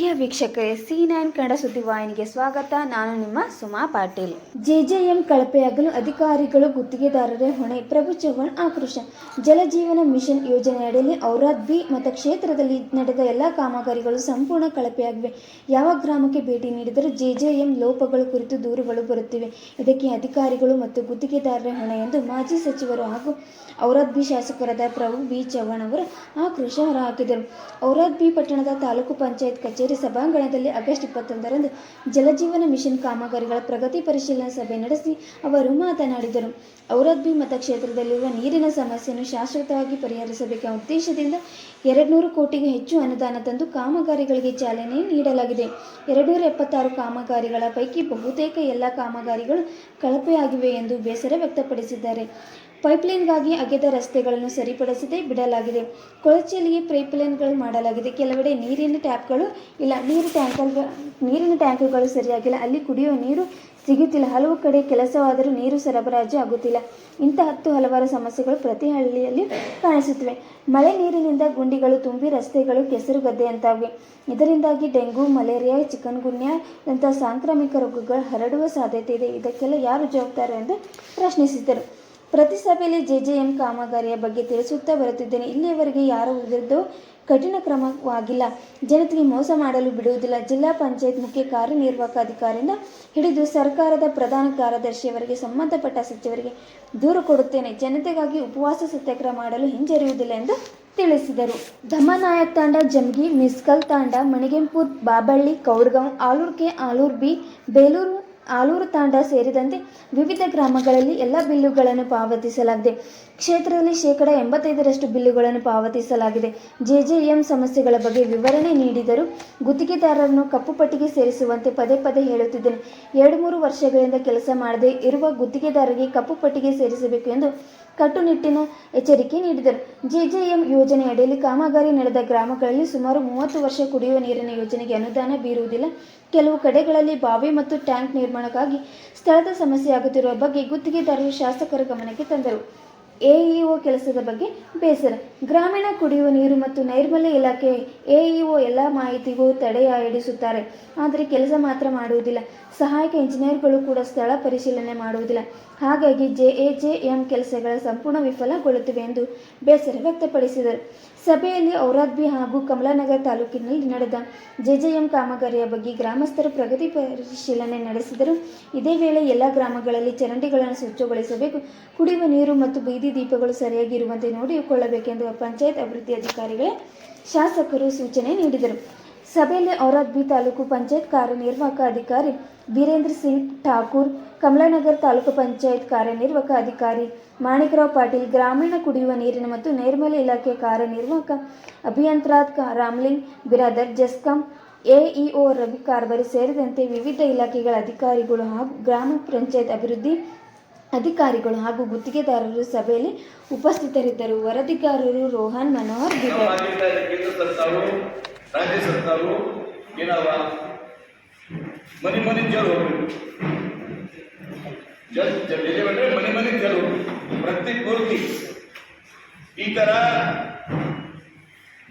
ಪ್ರಿಯ ವೀಕ್ಷಕರೇ C nine Kannada ಸುದ್ದಿವಾಹಿನಿಗೆ ಸ್ವಾಗತ. ನಾನು ನಿಮ್ಮ ಸುಮಾ ಪಾಟೀಲ್. ಜೆಜೆಎಂ ಕಳಪೆಯಾಗಲು ಅಧಿಕಾರಿಗಳು ಗುತ್ತಿಗೆದಾರರೇ ಹೊಣೆ. ಪ್ರಭು ಚವ್ಹಾಣ್ ಆಕ್ರೋಶ. ಜಲಜೀವನ ಮಿಷನ್ ಯೋಜನೆಯಡಿಯಲ್ಲಿ ಔರಾದ್ ಬಿ ಮತಕ್ಷೇತ್ರದಲ್ಲಿ ನಡೆದ ಎಲ್ಲ ಕಾಮಗಾರಿಗಳು ಸಂಪೂರ್ಣ ಕಳಪೆಯಾಗಿವೆ. ಯಾವ ಗ್ರಾಮಕ್ಕೆ ಭೇಟಿ ನೀಡಿದರೂ ಜೆಜೆಎಂ ಲೋಪಗಳು ಕುರಿತು ದೂರುಗಳು ಬರುತ್ತಿವೆ. ಇದಕ್ಕೆ ಅಧಿಕಾರಿಗಳು ಮತ್ತು ಗುತ್ತಿಗೆದಾರರೇ ಹೊಣೆ ಎಂದು ಮಾಜಿ ಸಚಿವರು ಹಾಗೂ ಔರಾದ್ ಬಿ ಶಾಸಕರಾದ ಪ್ರಭು ಬಿ ಚವ್ಹಾಣ್ ಅವರು ಆಕ್ರೋಶ ಹೊರಹಾಕಿದರು ಔರಾದ್ ಬಿ ಪಟ್ಟಣದ ತಾಲೂಕು ಪಂಚಾಯತ್ ಕಚೇರಿ ಸಭಾಂಗಣದಲ್ಲಿ ಆಗಸ್ಟ್ ಇಪ್ಪತ್ತೊಂದರಂದು ಜಲಜೀವನ ಮಿಷನ್ ಕಾಮಗಾರಿಗಳ ಪ್ರಗತಿ ಪರಿಶೀಲನಾ ಸಭೆ ನಡೆಸಿ ಅವರು ಮಾತನಾಡಿದರು. ಔರದ್ವಿ ಬಿ ಮತಕ್ಷೇತ್ರದಲ್ಲಿರುವ ನೀರಿನ ಸಮಸ್ಯೆಯನ್ನು ಶಾಶ್ವತವಾಗಿ ಪರಿಹರಿಸಬೇಕೆಂಬ ಉದ್ದೇಶದಿಂದ ಎರಡುನೂರು ಕೋಟಿಗೂ ಹೆಚ್ಚು ಅನುದಾನ ತಂದು ಕಾಮಗಾರಿಗಳಿಗೆ ಚಾಲನೆ ನೀಡಲಾಗಿದೆ. ಎರಡುನೂರ ಎಪ್ಪತ್ತಾರು ಕಾಮಗಾರಿಗಳ ಪೈಕಿ ಬಹುತೇಕ ಎಲ್ಲ ಕಾಮಗಾರಿಗಳು ಕಳಪೆಯಾಗಿವೆ ಎಂದು ಬೇಸರ ವ್ಯಕ್ತಪಡಿಸಿದ್ದಾರೆ. ಪೈಪ್ಲೈನ್ಗಾಗಿ ಅಗೆದ ರಸ್ತೆಗಳನ್ನು ಸರಿಪಡಿಸದೆ ಬಿಡಲಾಗಿದೆ. ಕೊಳಚೆಯಲ್ಲಿಯೇ ಪೈಪ್ಲೈನ್ಗಳು ಮಾಡಲಾಗಿದೆ. ಕೆಲವೆಡೆ ನೀರಿನ ಟ್ಯಾಪ್ಗಳು ಇಲ್ಲ. ನೀರು ಟ್ಯಾಂಕರ್ ನೀರಿನ ಟ್ಯಾಂಕರ್ಗಳು ಸರಿಯಾಗಿಲ್ಲ. ಅಲ್ಲಿ ಕುಡಿಯುವ ನೀರು ಸಿಗುತ್ತಿಲ್ಲ. ಹಲವು ಕಡೆ ಕೆಲಸವಾದರೂ ನೀರು ಸರಬರಾಜು ಆಗುತ್ತಿಲ್ಲ. ಇಂಥ ಹತ್ತು ಹಲವಾರು ಸಮಸ್ಯೆಗಳು ಪ್ರತಿ ಹಳ್ಳಿಯಲ್ಲಿ ಕಾಣಿಸುತ್ತಿವೆ. ಮಳೆ ನೀರಿನಿಂದ ಗುಂಡಿಗಳು ತುಂಬಿ ರಸ್ತೆಗಳು ಕೆಸರು ಗದ್ದೆಯಂತಾಗಿವೆ ಇದರಿಂದಾಗಿ ಡೆಂಗು, ಮಲೇರಿಯಾ ಚಿಕನ್ ಗುನ್ಯಾ ಸಾಂಕ್ರಾಮಿಕ ರೋಗಗಳು ಹರಡುವ ಸಾಧ್ಯತೆ ಇದೆ. ಇದಕ್ಕೆಲ್ಲ ಯಾರು ಜವಾಬ್ದಾರ ಎಂದು ಪ್ರಶ್ನಿಸಿದರು ಪ್ರತಿ ಸಭೆಯಲ್ಲಿ ಜೆಜೆಎಂ ಕಾಮಗಾರಿಯ ಬಗ್ಗೆ ತಿಳಿಸುತ್ತಾ ಬರುತ್ತಿದ್ದೇನೆ. ಇಲ್ಲಿಯವರೆಗೆ ಯಾರ ವಿರುದ್ಧ ಕಠಿಣ ಕ್ರಮವಾಗಿಲ್ಲ. ಜನತೆಗೆ ಮೋಸ ಮಾಡಲು ಬಿಡುವುದಿಲ್ಲ. ಜಿಲ್ಲಾ ಪಂಚಾಯತ್ ಮುಖ್ಯ ಕಾರ್ಯನಿರ್ವಾಹಕ ಅಧಿಕಾರಿಯಿಂದ ಹಿಡಿದು ಸರ್ಕಾರದ ಪ್ರಧಾನ ಕಾರ್ಯದರ್ಶಿಯವರಿಗೆ, ಸಂಬಂಧಪಟ್ಟ ಸಚಿವರಿಗೆ ದೂರು ಕೊಡುತ್ತೇನೆ. ಜನತೆಗಾಗಿ ಉಪವಾಸ ಸತ್ಯಾಗ್ರಹ ಮಾಡಲು ಹಿಂಜರಿಯುವುದಿಲ್ಲ ಎಂದು ತಿಳಿಸಿದರು. ಧಮ್ಮನಾಯಕ್ ತಾಂಡ ಜಮ್ಗಿ ಮಿಸ್ಕಲ್ ತಾಂಡ, ಮಣಿಗೆಂಪುರ್, ಬಾಬಳ್ಳಿ, ಕೌಡ್ಗಾಂವ್, ಆಲೂರ್ ಕೆ, ಆಲೂರ್ ಬಿ, ಬೇಲೂರು ಆಲೂರು ತಾಂಡ ಸೇರಿದಂತೆ ವಿವಿಧ ಗ್ರಾಮಗಳಲ್ಲಿ ಎಲ್ಲ ಬಿಲ್ಲುಗಳನ್ನು ಪಾವತಿಸಲಾಗಿದೆ. ಕ್ಷೇತ್ರದಲ್ಲಿ ಶೇಕಡ ಎಂಬತ್ತೈದರಷ್ಟು ಬಿಲ್ಲುಗಳನ್ನು ಪಾವತಿಸಲಾಗಿದೆ. ಜೆಜೆಎಂ ಸಮಸ್ಯೆಗಳ ಬಗ್ಗೆ ವಿವರಣೆ ನೀಡಿದರು ಗುತ್ತಿಗೆದಾರರನ್ನು ಕಪ್ಪು ಪಟ್ಟಿಗೆ ಸೇರಿಸುವಂತೆ ಪದೇ ಪದೇ ಹೇಳುತ್ತಿದ್ದೇನೆ. ಎರಡು ಮೂರು ವರ್ಷಗಳಿಂದ ಕೆಲಸ ಮಾಡದೆ ಇರುವ ಗುತ್ತಿಗೆದಾರರಿಗೆ ಕಪ್ಪು ಪಟ್ಟಿಗೆ ಸೇರಿಸಬೇಕು ಎಂದು ಕಟ್ಟುನಿಟ್ಟಿನ ಎಚ್ಚರಿಕೆ ನೀಡಿದರು. ಜೆಜೆಎಂ ಯೋಜನೆಯಡಿಯಲ್ಲಿ ಕಾಮಗಾರಿ ನಡೆದ ಗ್ರಾಮಗಳಲ್ಲಿ ಸುಮಾರು ಮೂವತ್ತು ವರ್ಷ ಕುಡಿಯುವ ನೀರಿನ ಯೋಜನೆಗೆ ಅನುದಾನ ಬೀರುವುದಿಲ್ಲ. ಕೆಲವು ಕಡೆಗಳಲ್ಲಿ ಬಾವಿ ಮತ್ತು ಟ್ಯಾಂಕ್ ನಿರ್ಮಾಣಕ್ಕಾಗಿ ಸ್ಥಳದ ಸಮಸ್ಯೆಯಾಗುತ್ತಿರುವ ಬಗ್ಗೆ ಗುತ್ತಿಗೆದಾರರು ಶಾಸಕರ ಗಮನಕ್ಕೆ ತಂದರು. ಎಇಒ ಕೆಲಸದ ಬಗ್ಗೆ ಬೇಸರ. ಗ್ರಾಮೀಣ ಕುಡಿಯುವ ನೀರು ಮತ್ತು ನೈರ್ಮಲ್ಯ ಇಲಾಖೆ ಎಇಒ ಎಲ್ಲ ಮಾಹಿತಿಗೂ ತಡೆಯಾಡಿಸುತ್ತಾರೆ ಆದರೆ ಕೆಲಸ ಮಾತ್ರ ಮಾಡುವುದಿಲ್ಲ. ಸಹಾಯಕ ಇಂಜಿನಿಯರ್ಗಳು ಕೂಡ ಸ್ಥಳ ಪರಿಶೀಲನೆ ಮಾಡುವುದಿಲ್ಲ. ಹಾಗಾಗಿ ಜೆಎಜೆಎಂ ಕೆಲಸಗಳ ಸಂಪೂರ್ಣ ವಿಫಲಗೊಳ್ಳುತ್ತಿವೆ ಎಂದು ಬೇಸರ ವ್ಯಕ್ತಪಡಿಸಿದರು. ಸಭೆಯಲ್ಲಿ ಔರಾದ್ಬಿ ಹಾಗೂ ಕಮಲಾನಗರ ತಾಲೂಕಿನಲ್ಲಿ ನಡೆದ ಜೆಜೆಎಂ ಕಾಮಗಾರಿಯ ಬಗ್ಗೆ ಗ್ರಾಮಸ್ಥರು ಪ್ರಗತಿ ಪರಿಶೀಲನೆ ನಡೆಸಿದರು. ಇದೇ ವೇಳೆ ಎಲ್ಲ ಗ್ರಾಮಗಳಲ್ಲಿ ಚರಂಡಿಗಳನ್ನು ಸ್ವಚ್ಛಗೊಳಿಸಬೇಕು, ಕುಡಿಯುವ ನೀರು ಮತ್ತು ಬೀದಿ ದೀಪಗಳು ಸರಿಯಾಗಿರುವಂತೆ ನೋಡಿಕೊಳ್ಳಬೇಕೆಂದು ಪಂಚಾಯತ್ ಅಭಿವೃದ್ಧಿ ಅಧಿಕಾರಿಗಳೇ ಶಾಸಕರು ಸೂಚನೆ ನೀಡಿದರು. ಸಭೆಯಲ್ಲಿ ಔರಾದ್ಬಿ ತಾಲೂಕು ಪಂಚಾಯತ್ ಕಾರ್ಯನಿರ್ವಾಹಕ ಅಧಿಕಾರಿ ವೀರೇಂದ್ರ ಸಿಂಗ್ ಠಾಕೂರ್, ಕಮಲಾನಗರ್ ತಾಲೂಕು ಪಂಚಾಯತ್ ಕಾರ್ಯನಿರ್ವಾಹಕ ಅಧಿಕಾರಿ ಮಾಣಿಕರಾವ್ ಪಾಟೀಲ್, ಗ್ರಾಮೀಣ ಕುಡಿಯುವ ನೀರಿನ ಮತ್ತು ನೈರ್ಮಲ್ಯ ಇಲಾಖೆ ಕಾರ್ಯನಿರ್ವಾಹಕ ಅಭಿಯಂತ್ರಾತ್ ರಾಮ್ಲಿಂಗ್, ಬಿರಾದರ್ ಜಸ್ಕಾಂ, ಎಇಒ ರವಿ ಕಾರ್ಬರಿ ಸೇರಿದಂತೆ ವಿವಿಧ ಇಲಾಖೆಗಳ ಅಧಿಕಾರಿಗಳು ಹಾಗೂ ಗ್ರಾಮ ಪಂಚಾಯತ್ ಅಭಿವೃದ್ಧಿ ಅಧಿಕಾರಿಗಳು ಹಾಗೂ ಗುತ್ತಿಗೆದಾರರು ಸಭೆಯಲ್ಲಿ ಉಪಸ್ಥಿತರಿದ್ದರು. ವರದಿಗಾರರು ರೋಹನ್ ಮನೋಹರ್ ರಾಜ್ಯ ಸರ್ಕಾರವು ಏನವ ಮನೆ ಮನೆ ಜೇಲು ಹೋಗ್ಬೇಕು ಎಲ್ಲಿ ಬಂದ್ರೆ ಮನೆ ಮನೆ ಜೇಲು ಪ್ರತಿ ಪೂರ್ತಿ ಈ ತರ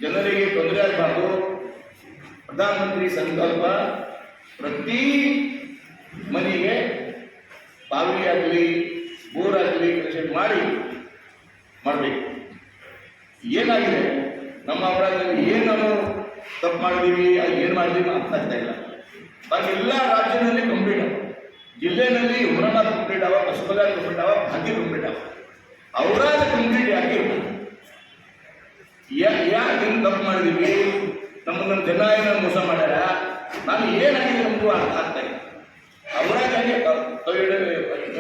ಜನರಿಗೆ ತೊಂದರೆ ಆಗಬಾರ್ದು. ಪ್ರಧಾನಮಂತ್ರಿ ಸಂಕಲ್ಪ ಪ್ರತಿ ಮನೆಗೆ ಬಾವಿ ಆಗಲಿ, ಬೋರ್ ಆಗಲಿ ಕನೆಕ್ಷನ್ ಮಾಡಿ ಮಾಡಬೇಕು. ಏನಾಗಿದೆ? ನಮ್ಮ ಅಪರಾಧದಲ್ಲಿ ಏನು ತಪ್ಪು ಮಾಡಿದೀವಿ ಏನು ಮಾಡಿದೀವಿ ಅಂತ ಆಗ್ತಾ ಇಲ್ಲ. ಬಾಕಿ ಎಲ್ಲ ರಾಜ್ಯದಲ್ಲಿ ಕಂಪ್ಲೀಟ್ ಅವ ಜಿಲ್ಲೆನಲ್ಲಿ ಹುಮನಾಬಾದ್ ಕಂಪ್ಲೀಟ್ ಅವ ಪಶ್ಚಿಮ ಬಂಗಾಳ ಕಂಪ್ಲೀಟ್ ಅವ ಭಾಗ್ಯ ಕಂಪ್ಲೀಟ್ ಅವ ಅವರಾದ ಕಂಪ್ಲೀಟ್ ಯಾಕೆ ಯಾ- ಯಾಕೆ ತಪ್ಪು ಮಾಡಿದೀವಿ? ನಮ್ಮ ನಮ್ಮ ಜನ ಏನೋ ಮೋಸ ಮಾಡ್ಯಾರ? ನಾನು ಏನಾಗಿದೆ ನಮಗೂ ಅರ್ಥ ಆಗ್ತಾ ಇಲ್ಲ. ಅವರಾಗ ಹಂಗೆ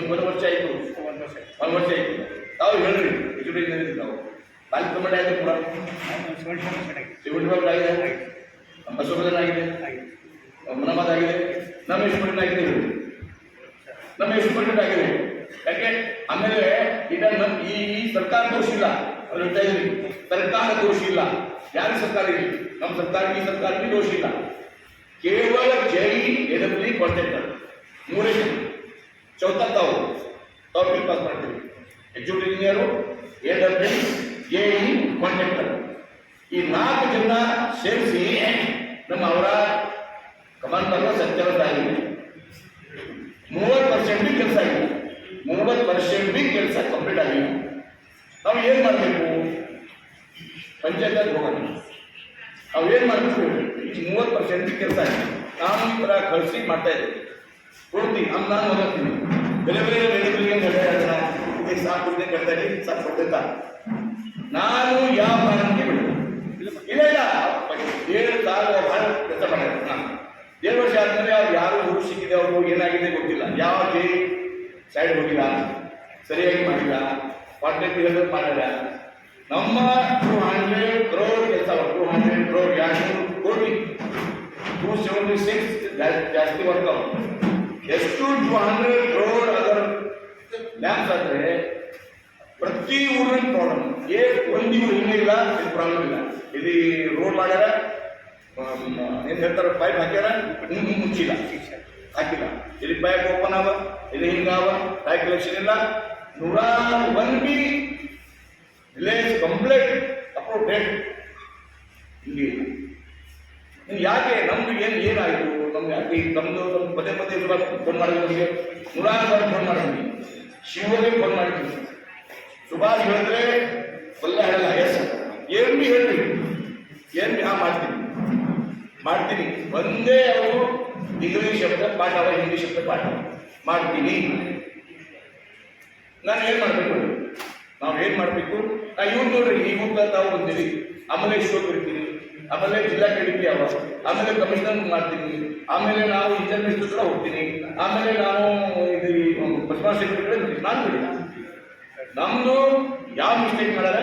ಒಂದು ವರ್ಷ ಆಯಿತು ಒಂದು ವರ್ಷ ಒಂದು ವರ್ಷ ಆಯಿತು. ತಾವು ಹೇಳ್ರಿ ಎಜುಕೇಷನ್ ನಾವು ತಾಲೂಕು ಕಮಿಟಿ ಆಯಿತು ಕೂಡ ಶಿವಣ್ಣ ಆಗಿದೆ ಆಗಿದೆ ಮನಮಾದ್ ನಮ್ಮ ಇಷ್ಟಪಟ್ಟು ಆಗಿದೆ. ನಮ್ಮ ಇಷ್ಟಪಟ್ಟು ಆಗಿದೆ ಯಾಕೆ? ಆಮೇಲೆ ಇದನ್ನ ನಮ್ಮ ಈ ಸರ್ಕಾರ ದೋಷ ಇಲ್ಲ. ಅವ್ರು ಹೇಳ್ತಾ ಸರ್ಕಾರ ದೋಷ ಇಲ್ಲ. ಯಾರು ಸರ್ಕಾರ ಇಲ್ಲಿ? ನಮ್ಮ ಸರ್ಕಾರ, ಈ ಸರ್ಕಾರಕ್ಕೆ ದೋಷ ಇಲ್ಲ. ಕೇವಲ ಜೈ ಎಡಬ್ಲಿ ಕಾಂಟ್ರಾಕ್ಟರ್ ಮೂರೇ ಜನ. ಚೌಥ ತಾವು. ತಾವು ಬಿಲ್ ಪಾಸ್ ಮಾಡ್ತೀವಿ. Executive engineer A W A E contractor ಈ ನಾಲ್ಕು ಜನ ಸೇರಿಸಿ ನಮ್ಮ ಅವರ ಸತ್ಯಾಂಶ ಆಗಿದೆ ಮೂವತ್ತು ಪರ್ಸೆಂಟ್ ಬಿ ಕೆಲಸ ಆಗಿದೆ ಮೂವತ್ತು ಪರ್ಸೆಂಟ್ ಬಿ ಕೆಲಸ ಕಂಪ್ಲೀಟ್ ಆಗಿದೆ ನಾವು ಏನು ಮಾಡಬೇಕು ಪಂಚಾಯತ್ ಹೋಗೋಣ ನಾವು ಏನು ಮಾಡಬೇಕು ಈ ಮೂವತ್ತು ಪರ್ಸೆಂಟ್ ಕೆಲಸ ಆಗಿದೆ ನಾನು ಈ ಥರ ಕಳಿಸಿ ಮಾಡ್ತಾ ಇದ್ದೀವಿ ಕೊಡ್ತೀನಿ ನಮ್ಮ ನಾನು ಬೆಲೆ ಬೇರೆ ಬೇರೆ ಬೆಳೆಗಳಿಗೆ ನಡೆಯೋಣ ಇದಕ್ಕೆ ಸಾಕು ಕೊಡ್ತೀನಿ ಇದ್ದೀನಿ ಸಾಕು ಕೊಡ್ತಾ ನಾನು ಯಾವ ಕಾರಣಕ್ಕೆ ಬಿಡು ಇಲ್ಲ ಇಲ್ಲ ಏಳು ಕಾಲ ಭಾಳ ಕೆಲಸ ಮಾಡಿದ್ರು ನಾನು ಏಳು ವರ್ಷ ಆದ್ಮೇಲೆ ಅವ್ರು ಯಾರು ಹುಡುಗ ಸಿಕ್ಕಿದೆ ಅವ್ರು ಏನಾಗಿದೆ ಗೊತ್ತಿಲ್ಲ. ಯಾವ ಜೈ ಸೈಡ್ ಹೋಗಿಲ್ಲ, ಸರಿಯಾಗಿ ಮಾಡಿಲ್ಲ ಕಾಂಟ್ಯಾಕ್ಟ್ ಹೇಳಿದ್ರೆ ಮಾಡಿಲ್ಲ. ನಮ್ಮ ಟೂ ಹಂಡ್ರೆಡ್ ಕ್ರೋರ್ ಕೆಲಸ ಟೂ ಹಂಡ್ರೆಡ್ ಕ್ರೋರ್ ಎರಡು ಕೋಟಿ. ಟೂ ಸೆವೆಂಟಿ ಸಿಕ್ಸ್ ಜಾಸ್ತಿ ವರ್ಕ್ ಎಷ್ಟು ಟೂ ಹಂಡ್ರೆಡ್ ಕ್ರೋರ್ ಅದರ ಲ್ಯಾಂಪ್ಸ್ ಆದರೆ ಪ್ರತಿ ಊರಿನ ಪ್ರಾಬ್ಲಮ್ ಏ, ಒಂದು ಊರು ಹಿಂಗೆ ಇಲ್ಲ ಇದು ಪ್ರಾಬ್ಲಮ್ ಇಲ್ಲ. ಇಲ್ಲಿ ರೋಡ್ ಮಾಡ್ಯಾರ ಏನು ಹೇಳ್ತಾರೆ ಪೈಪ್ ಹಾಕ್ಯಾರ ಮುಚ್ಚಿಲ್ಲ ಹಾಕಿಲ್ಲ. ಇಲ್ಲಿ ಬ್ಯಾಂಕ್ ಓಪನ್ ಅವ, ಇಲ್ಲಿ ಹಿಂಗಾವ ಕ್ಯಾಲ್ಕುಲೇಷನ್ ಇಲ್ಲ. ನೂರಾರು one B. Village complaint approve date ಇಲ್ಲಿ ಯಾಕೆ ನಮ್ದು ಏನು ಏನಾಯಿತು? ನಮ್ಗೆ ಯಾಕೆ ನಮ್ಮದು ನಮ್ಮ ಪದೇ ಪದೇ ಫೋನ್ ಮಾಡಿದ್ರು ನಮಗೆ. ನೂರಾರು ಬಾರಿ ಫೋನ್ ಮಾಡಿದ್ವಿ ಶಿವಗೆ ಫೋನ್ ಮಾಡಿದ್ವಿ ಸುಭಾಷ್ ಹೇಳಿದ್ರೆ ಒಲ್ಲ ಹೇಳಲ್ಲ ಎಸ್ ಏನು ಬಿ ಹೇಳ್ರಿ. ಏನು ಬಿ ಹಾ ಮಾಡ್ತೀನಿ. ಮಾಡ್ತೀನಿ. ಒಂದೇ ಅವರು ಇಂಗ್ಲಿಷ್ ಶಬ್ದ, ಪಾಠ ಇಂಗ್ಲಿಷ್ ಶಬ್ದ, ಪಾಠ. ಮಾಡ್ತೀನಿ. ನಾನು ಏನು ಮಾಡಬೇಕು? ನಾವು ಏನು ಮಾಡಬೇಕು? ನಾ ಇವ್ರು ನೋಡ್ರಿ ಈಗ ತಾವು ಬಂದಿರಿ ಆಮೇಲೆ ಶೋ ಕರಿತೀನಿ ಆಮೇಲೆ ಜಿಲ್ಲಾ ಕಡಿಕೆ ಅವ. ಆಮೇಲೆ ಕಮಿಷನರ್ ಮಾಡ್ತೀನಿ. ಆಮೇಲೆ ನಾವು ಇಂಟರ್ನೆಟ್ ಕೂಡ ಹೋಗ್ತೀನಿ. ಆಮೇಲೆ ನಾನು ಇದು ಪಶ್ಚಿಮ ಸೆಕ್ರೆಟರಿ ನಾನು ಬಿಡಿ. ನಮ್ದು ಯಾವ ಮಿಸ್ಟೇಕ್ ಮಾಡ್ಯಾರ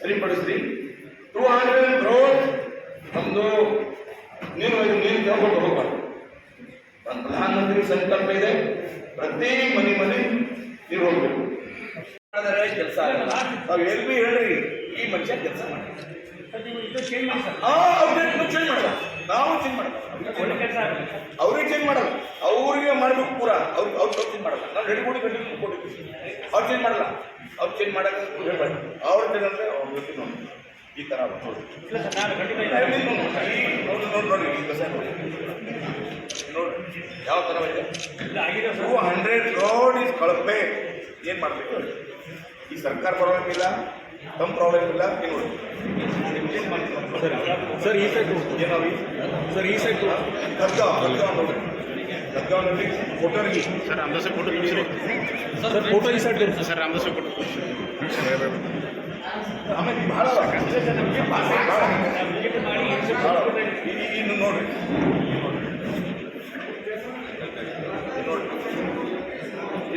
ಸರಿಪಡಿಸ್ರಿ. ಟೂ ಹಂಡ್ರೆಡ್ ಕ್ರೋಡ್ ನಮ್ದು ನೀನು ಇದು ನೀನು ತಗೊಂಡು ಹೋಗ್ಬಾರ್ದು ಒಂದು ಪ್ರಧಾನಮಂತ್ರಿ ಸಂಕಲ್ಪ ಇದೆ. ಪ್ರತಿ ಮನೆ ಮನೆ ನೀವು ಹೋಗ್ಬೇಕು. ಕೆಲಸ ನಾವು ಎಲ್ಲಿ ಹೇಳ್ರಿ ಈ ಮನುಷ್ಯ ಕೆಲಸ ಮಾಡಿ ಚೇಂಜ್ ಮಾಡಲ್ಲ. ನಾವು ಚೇಂಜ್ ಮಾಡಲ್ಲ. ಅವ್ರಿಗೆ ಚೇಂಜ್ ಮಾಡಲ್ಲ. ಅವ್ರಿಗೆ ಮಾಡ್ಬೇಕು ಪೂರ. ಅವ್ರು ಅವ್ರು ಚೇಂಜ್ ಮಾಡಲ್ಲ. ನಾವು ರೆಡಿ ಕೊಡಿ ಗಂಟೆ ಕೊಟ್ಟಿದ್ದೀವಿ ಅವ್ರು ಚೇಂಜ್ ಮಾಡಲ್ಲ. ಅವ್ರು ಚೇಂಜ್ ಮಾಡಕ್ಕೆ ಹೇಳ್ಬಾರ್ದು ಅವ್ರ ಚೇಂಜ್ ಅಂದ್ರೆ ಅವ್ರು ಗೊತ್ತಿಲ್ಲ ನೋಡಿ. ಈ ಥರ ನೋಡಿ. ನೋಡಿ. ನೋಡಿ ನೋಡಿ. ನೋಡಿ ಯಾವ ಥರ ಇದೆ ಟೂ ಹಂಡ್ರೆಡ್ ರೋಡ್ ಇಸ್ ಕಳಪೆ ಏನು ಮಾಡಬೇಕು ಈ ಸರ್ಕಾರ ಪ್ರಾಬ್ಲಮ್ ಇಲ್ಲ ತಮ್ಮ ಪ್ರಾಬ್ಲಮ್ ಇಲ್ಲ ಏನು ನೋಡಿ ಸರ್ ಈ ಸೈಡ್ ಏನಾವಿ ಸರ್ ಈ side Gadgaon photo ಫೋಟೋರಿಗೆ sir Ramadasa photo sir photo ಈ ಸೈಡ್ ಸರ್ ರಾಮದಾಸ ಫೋಟೋ ಆಮೇಲೆ ಭಾಳ. ಭಾಳ. ಇನ್ನು ನೋಡ್ರಿ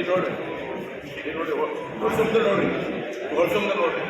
ನೋಡಿ. ನೋಡಿ ಹೊಡ್ಸಂದ ನೋಡಿ. ಹೊಡ್ಸಂದ ನೋಡಿ.